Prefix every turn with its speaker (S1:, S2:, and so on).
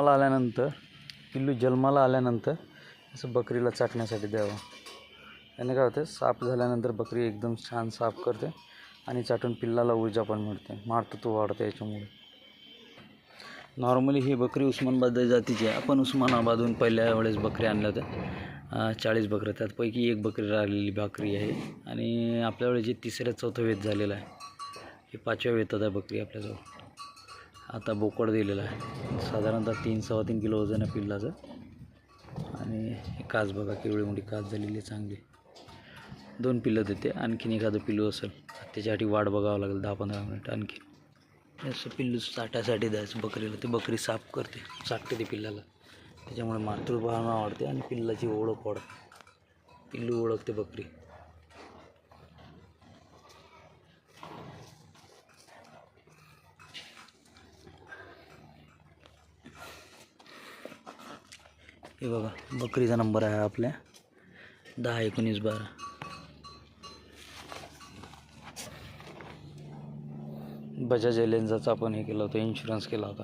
S1: मला आल्यानंतर पिल्लू जन्माला आल्यानंतर असं बकरीला चाटण्यासाठी द्यावं. त्याने काय होतं साफ झाल्यानंतर बकरी एकदम छान साफ करते आणि चाटून पिल्लाला ऊर्जा पण मिळते मारतो तो वाढते याच्यामुळे. नॉर्मली ही बकरी उस्मानाबाद जातीची आहे. आपण उस्मानाबादहून पहिल्या वेळेस बकरी आणल्या होत्या. चाळीस बकऱ्या त्यातपैकी एक बकरी राहिलेली बकरी आहे. आणि आपल्याकडे जे तिसऱ्या चौथं वेत झालेलं आहे. हे पाचव्या वेतात आहे बकरी आपल्याजवळ. आता बोकड दिलेला आहे. साधारणतः तीन सव्वा तीन किलो वजन आहे पिल्लाचं. आणि काच बघा केवळी मोठी काच झालेली आहे चांगली. दोन पिल्लं देते. आणखीन एखादं पिल्लू असेल त्याच्यासाठी वाट बघावं लागेल दहा पंधरा मिनिट आणखी असं पिल्लू चाटासाठी द्यायचं बकरीला. ते बकरी साफ करते साठते ते पिल्लाला. त्याच्यामुळे मातृभावना वाढते आणि पिल्लाची ओळख वाढते. पिल्लू ओळखते बकरी. हे बघा बकरीचा नंबर आहे आपल्या. दहा एकोणीस बारा. बजाज एलेन्झाचा आपण हे केलं होतं इन्शुरन्स केला होता.